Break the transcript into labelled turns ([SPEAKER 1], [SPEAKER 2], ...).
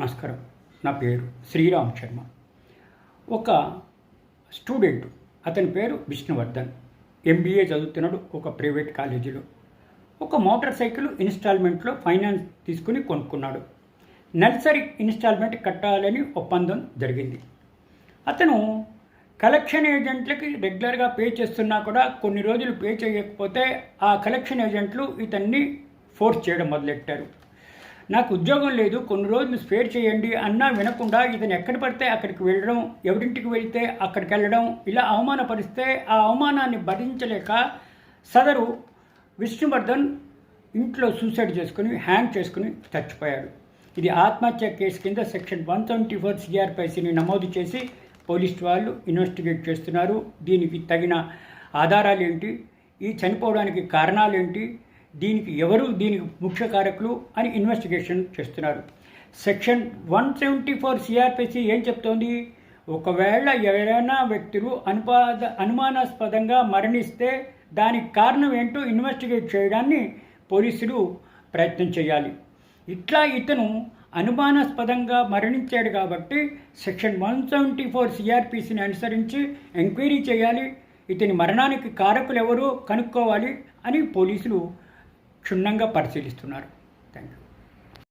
[SPEAKER 1] నమస్కారం. నా పేరు శ్రీరామ్ శర్మ. ఒక స్టూడెంట్ అతని పేరు విష్ణువర్ధన్. ఎంబీఏ చదువుతున్నాడు ఒక ప్రైవేట్ కాలేజీలో. ఒక మోటార్ సైకిల్ ఇన్స్టాల్మెంట్లో ఫైనాన్స్ తీసుకుని కొనుక్కున్నాడు. నెలసరి ఇన్స్టాల్మెంట్ కట్టాలని ఒప్పందం జరిగింది. అతను కలెక్షన్ ఏజెంట్లకి రెగ్యులర్గా పే చేస్తున్నా కూడా కొన్ని రోజులు పే చేయకపోతే ఆ కలెక్షన్ ఏజెంట్లు ఇతన్ని ఫోర్స్ చేయడం మొదలెట్టారు. నాకు ఉద్యోగం లేదు కొన్ని రోజులు స్పేర్ చేయండి అన్నా వినకుండా ఇతను ఎక్కడ పడితే అక్కడికి వెళ్ళడం ఎవరింటికి వెళ్తే అక్కడికి వెళ్ళడం ఇలా అవమానపరిస్తే ఆ అవమానాన్ని భరించలేక సదరు విష్ణువర్ధన్ ఇంట్లో సూసైడ్ చేసుకుని హ్యాంగ్ చేసుకుని చచ్చిపోయాడు. ఇది ఆత్మహత్య కేసు కింద సెక్షన్ వన్ ట్వంటీ ఫోర్ సిఆర్పైసీని నమోదు చేసి పోలీస్ వాళ్ళు ఇన్వెస్టిగేట్ చేస్తున్నారు. దీనికి తగిన ఆధారాలు ఏంటి ఈ చనిపోవడానికి కారణాలు ఏంటి దీనికి ఎవరు దీనికి ముఖ్య కారకులు అని ఇన్వెస్టిగేషన్ చేస్తున్నారు. Section one seventy four CRPC ఏం చెప్తోంది? ఒకవేళ ఎవరైనా వ్యక్తులు అనుపాద అనుమానాస్పదంగా మరణిస్తే దానికి కారణం ఏంటో ఇన్వెస్టిగేట్ చేయడాన్ని పోలీసులు ప్రయత్నం చేయాలి. ఇట్లా ఇతను అనుమానాస్పదంగా మరణించాడు కాబట్టి సెక్షన్ వన్ సెవెంటీ ఫోర్ సిఆర్పిసిని అనుసరించి ఎంక్వైరీ చేయాలి. ఇతని మరణానికి కారకులు ఎవరు కనుక్కోవాలి అని పోలీసులు క్షుణ్ణంగా పరిశీలిస్తున్నారు. Thank you